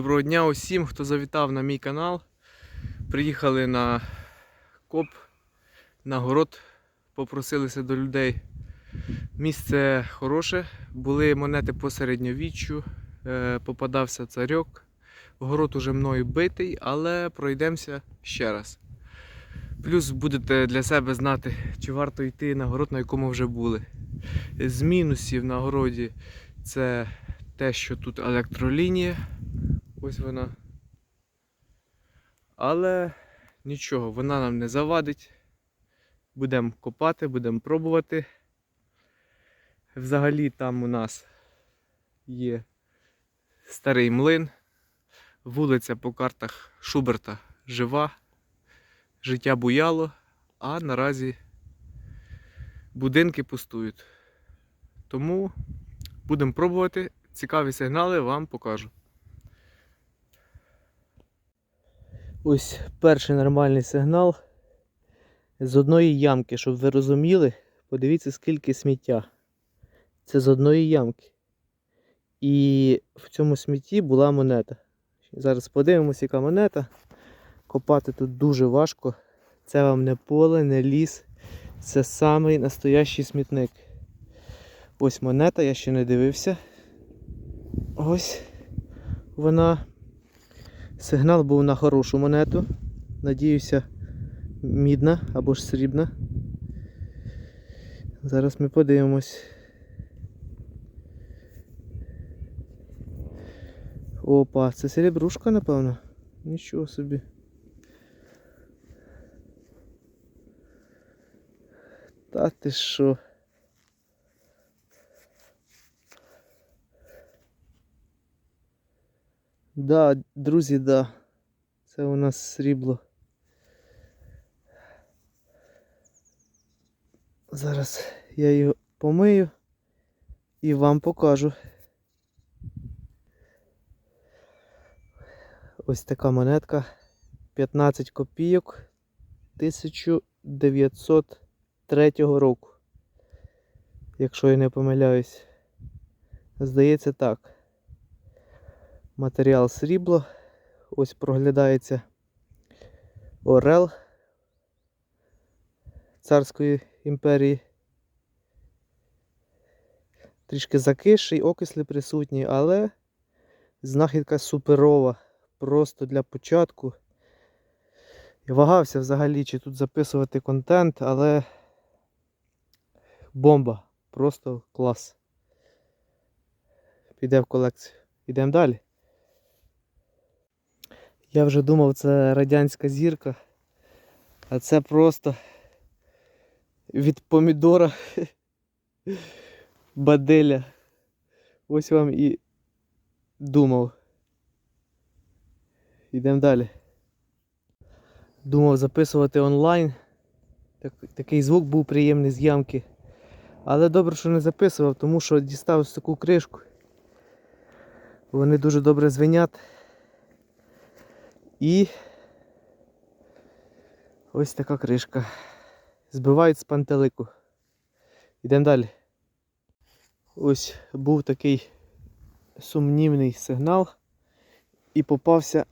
Доброго дня усім, хто завітав на мій канал. Приїхали на коп на город, попросилися до людей. Місце хороше, були монети по середньовіччю, е, попадався царьок. Город уже мною битий, але пройдемося ще раз. Плюс будете для себе знати, чи варто йти на город, на якому вже були. З мінусів на городі це те, що тут електролінія. Ось вона. Але нічого, вона нам не завадить. Будемо копати, будемо пробувати. Взагалі там у нас є старий млин. Вулиця по картах Шуберта жива. Життя буяло, а наразі будинки пустують. Тому будемо пробувати. Цікаві сигнали вам покажу. Ось перший нормальний сигнал з одної ямки, щоб ви розуміли, подивіться, скільки сміття. Це з одної ямки. І в цьому смітті була монета. Зараз подивимося, яка монета. Копати тут дуже важко. Це вам не поле, не ліс. Це самий настоящий смітник. Ось монета, я ще не дивився. Ось вона. Сигнал був на хорошу монету. Надіюся, мідна або ж срібна. Зараз ми подивимось. Опа, це серебрушка, напевно. Нічого собі. Та ти що? Да, друзі, да. Це у нас срібло. Зараз я його помию і вам покажу. Ось така монетка. 15 копійок 1903 року. Якщо я не помиляюсь. Здається так. Матеріал срібло. Ось проглядається орел царської імперії. Трішки закисший, окисли присутні, але знахідка суперова. Просто для початку. Я вагався взагалі, чи тут записувати контент, але бомба. Просто клас. Піде в колекцію. Йдемо далі. Я вже думав, це радянська зірка, а це просто від помідора баделя. Ось вам і думав. Йдемо далі. Думав записувати онлайн. Так, такий звук був приємний з ямки. Але добре, що не записував, тому що дістав ось таку кришку. Вони дуже добре звенять. І ось така кришка. Збивають з пантелику. Йдемо далі. Ось був такий сумнівний сигнал і попався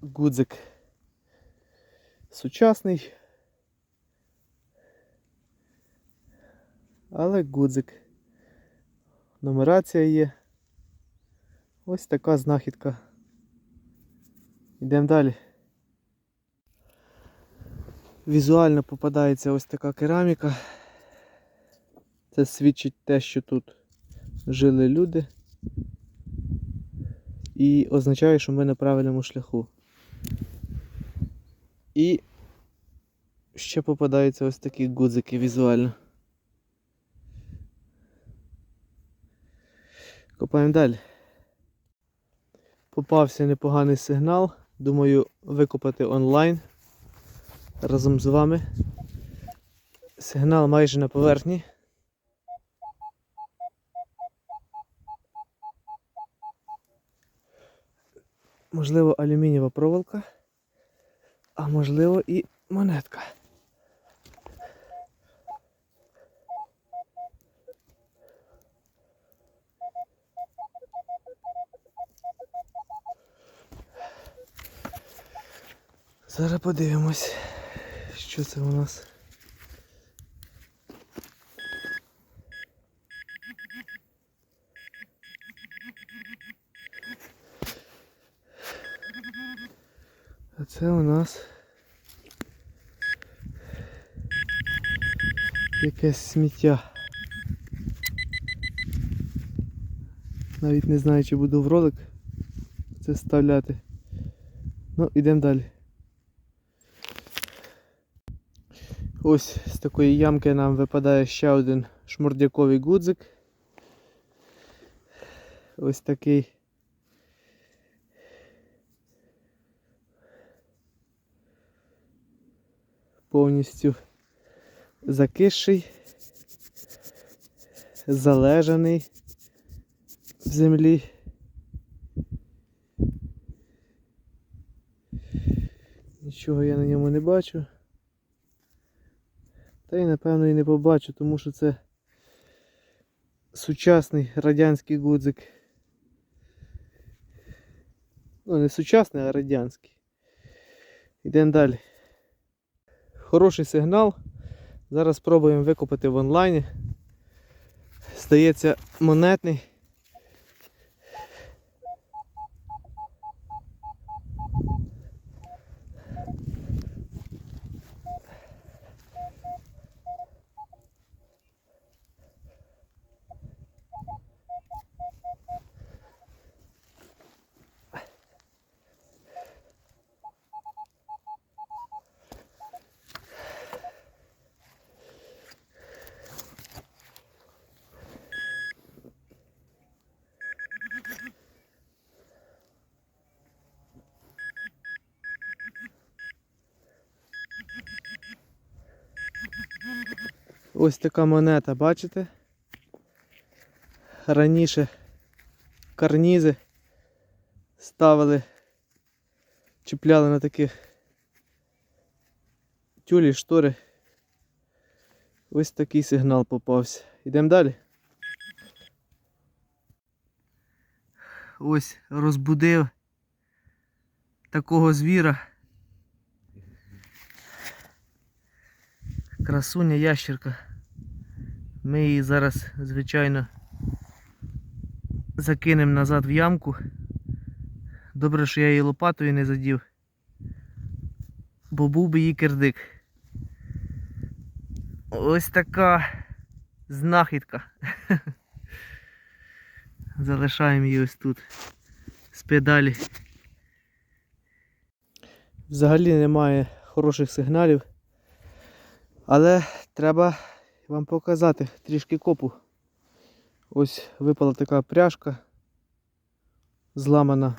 гудзик. Сучасний. Але гудзик. Нумерація є. Ось така знахідка. Йдемо далі. Візуально попадається ось така кераміка. Це свідчить те, що тут жили люди. І означає, що ми на правильному шляху. І ще попадаються ось такі гудзики візуально. Копаємо далі. Попався непоганий сигнал. Думаю, викопати онлайн разом з вами. Сигнал майже на поверхні. Можливо, алюмінієва проволока, а можливо і монетка. Зараз подивимось, що це у нас. А це у нас якесь сміття. Навіть не знаю, чи буду в ролик це вставляти. Ну, йдемо далі. Ось з такої ямки нам випадає ще один шмурдяковий гудзик. Ось такий. Повністю закисший, залежаний в землі. Нічого я на ньому не бачу. Та й напевно і не побачу, тому що це сучасний радянський гудзик. Ну, не сучасний, а радянський. Йдемо далі. Хороший сигнал. Зараз спробуємо викопати в онлайні. Здається, монетний. Ось така монета, бачите? Раніше карнізи ставили, чіпляли на таких тюлі, штори. Ось такий сигнал попався. Йдемо далі. Ось розбудив такого звіра. Красуня ящерка. Ми її зараз, звичайно, закинемо назад в ямку. Добре, що я її лопатою не задів. Бо був би її кирдик. Ось така знахідка. Залишаємо її ось тут. З педалі. Взагалі немає хороших сигналів. Але треба вам показати трішки копу. Ось випала така пряжка зламана.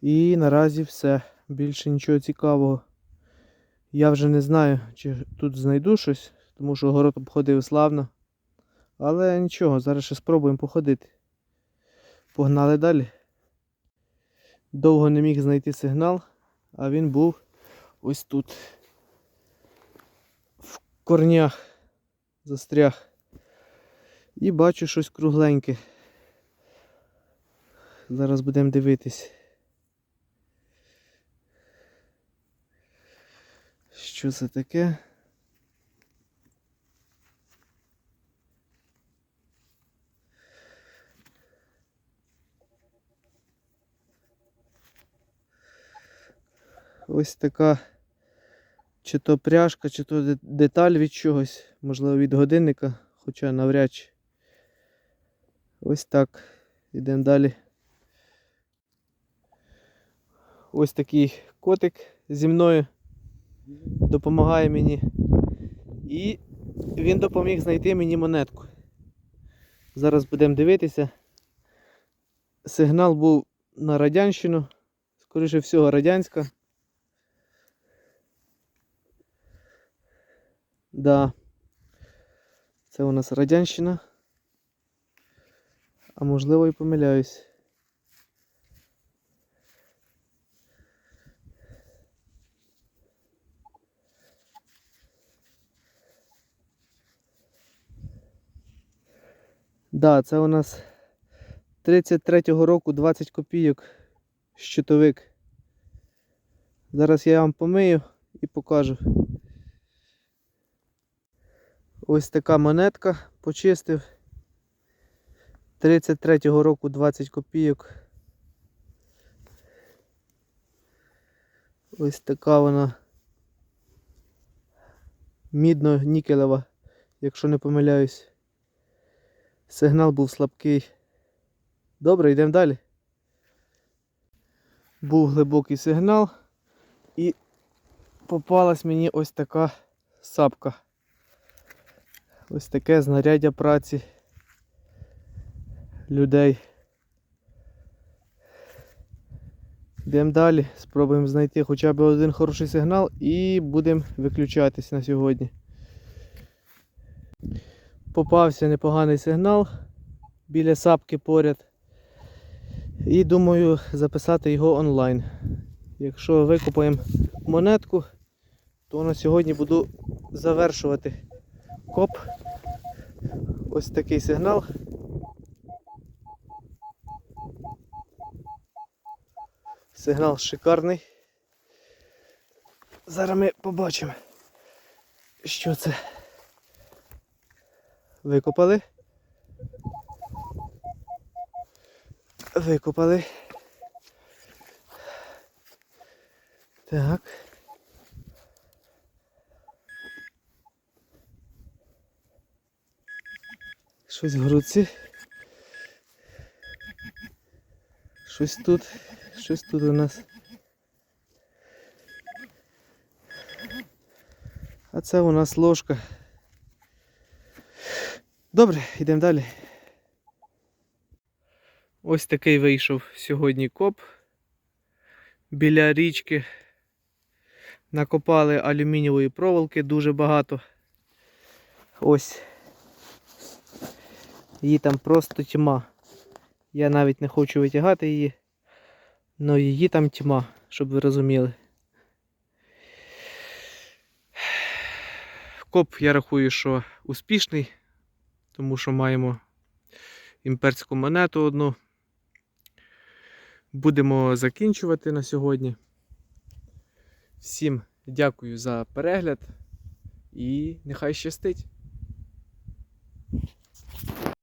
І наразі все. Більше нічого цікавого. Я вже не знаю, чи тут знайду щось, тому що город обходив славно. Але нічого, зараз ще спробуємо походити. Погнали далі. Довго не міг знайти сигнал, а він був ось тут. Корнях застряг. І бачу щось кругленьке. Зараз будемо дивитись. Що це таке? Ось така чи то пряжка, чи то деталь від чогось, можливо від годинника, хоча навряд чи. Ось так. Йдемо далі. Ось такий котик зі мною допомагає мені. І він допоміг знайти мені монетку. Зараз будемо дивитися. Сигнал був на радянщину, скоріше всього радянська. Да. Це у нас радянщина. А можливо і помиляюсь. Да, це у нас 33-го року 20 копійок щитовик. Зараз я вам помию і покажу. Ось така монетка почистив. 33-го року 20 копійок. Ось така вона мідно-нікелева, якщо не помиляюсь. Сигнал був слабкий. Добре, йдемо далі. Був глибокий сигнал і попалась мені ось така сапка. Ось таке знаряддя праці людей. Йдемо далі, спробуємо знайти хоча б один хороший сигнал і будемо виключатись на сьогодні. Попався непоганий сигнал біля сапки поряд. І думаю записати його онлайн. Якщо викопаємо монетку, то на сьогодні буду завершувати коп. Ось такий сигнал. Сигнал шикарний. Зараз ми побачимо, що це. Викопали. Викопали. Так. Щось в грудці. Щось тут. Щось тут у нас. А це у нас ложка. Добре, йдемо далі. Ось такий вийшов сьогодні коп біля річки. Накопали алюмінієвої проволоки дуже багато. Ось. Її там просто тьма. Я навіть не хочу витягати її. але її там тьма, щоб ви розуміли. Коп, я рахую, що успішний, тому що маємо імперську монету одну. Будемо закінчувати на сьогодні. Всім дякую за перегляд і нехай щастить!